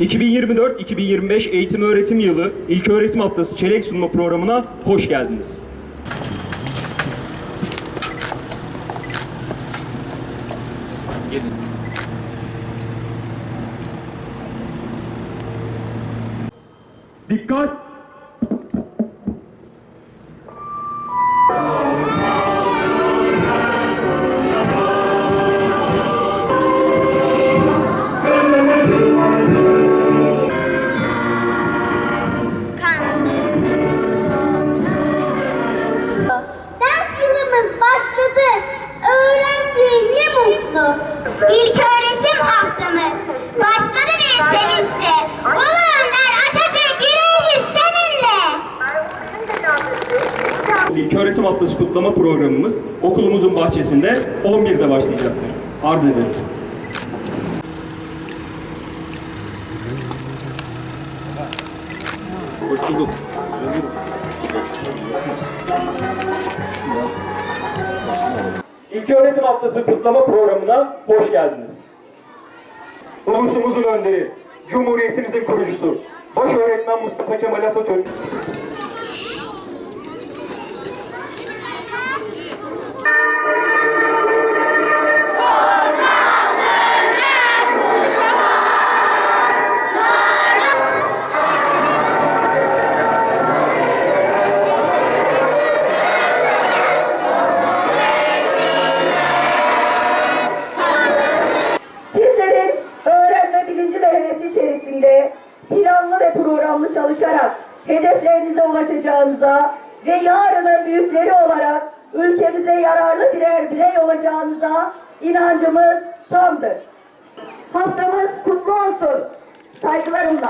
2024-2025 eğitim öğretim yılı İlk Öğretim Haftası çelenk sunma programına hoş geldiniz. Dikkat! İlk öğretim haftamız başladı bir sevinçle. Ulu Önder Atatürk yüreğimiz seninle. İlk Öğretim Haftası kutlama programımız okulumuzun bahçesinde 11'de başlayacaktır. Arz ederim. Hoş bulduk. Öğretim Haftası kutlama programına hoş geldiniz. Ulusumuzun önderi, Cumhuriyetimizin kurucusu, baş öğretmen Mustafa Kemal Atatürk, hevesi içerisinde planlı ve programlı çalışarak hedeflerinize ulaşacağınıza ve yarının büyükleri olarak ülkemize yararlı birer birey olacağınıza inancımız tamdır. Haftamız kutlu olsun. Saygılarımla.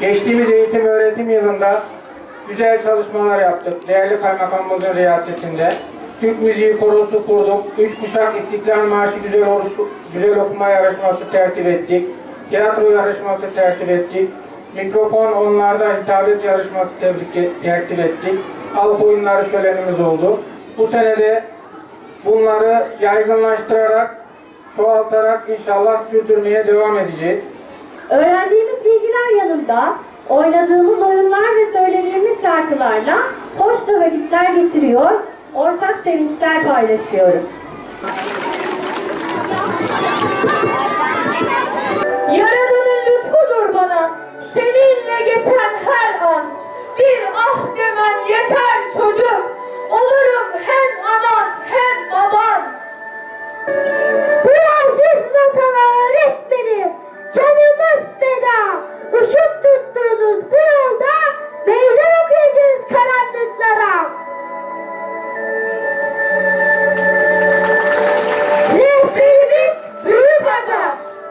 Geçtiğimiz eğitim öğretim yılında güzel çalışmalar yaptık. Değerli kaymakamımızın riyasetinde. Türk Müziği Korosu kurduk. Üç kuşak İstiklal Marşı güzel, oruç, güzel okuma yarışması tertip ettik. Tiyatro yarışması tertip ettik. Mikrofon onlarda hitabet yarışması tebrik tertip ettik. Halk oyunları şölenimiz oldu. Bu senede bunları yaygınlaştırarak, çoğaltarak inşallah sürdürmeye devam edeceğiz. Öğrendiğimiz bilgiler yanında oynadığımız oyunlar ve söylediğimiz şarkılarla hoş vakitler geçiriyor, ortak sevinçler paylaşıyoruz. Yaradanın lütfudur bana, seninle geçen her an. Bir ah demen yeter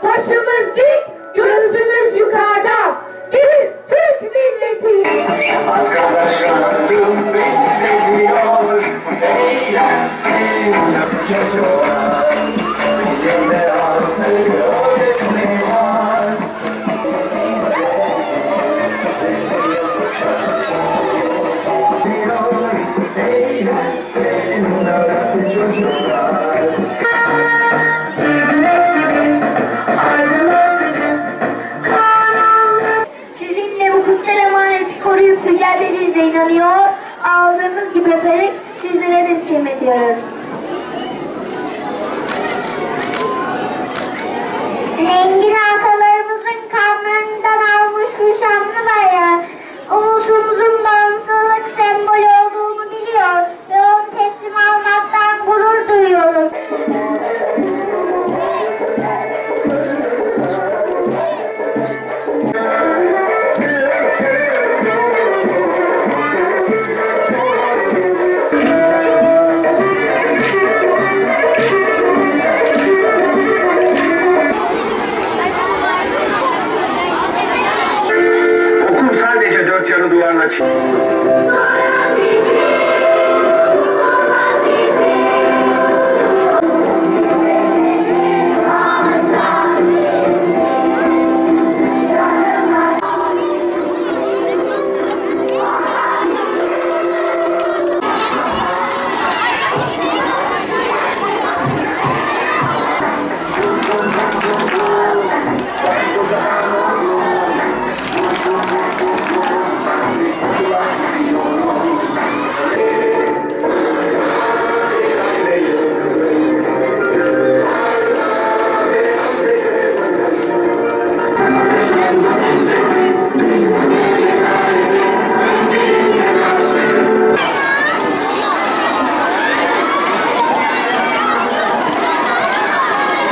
başımız dik, gözümüz yukarıda. Biz Türk milletiyiz. Arkadaşlarım beni seviyor, eğlensin. Çocuk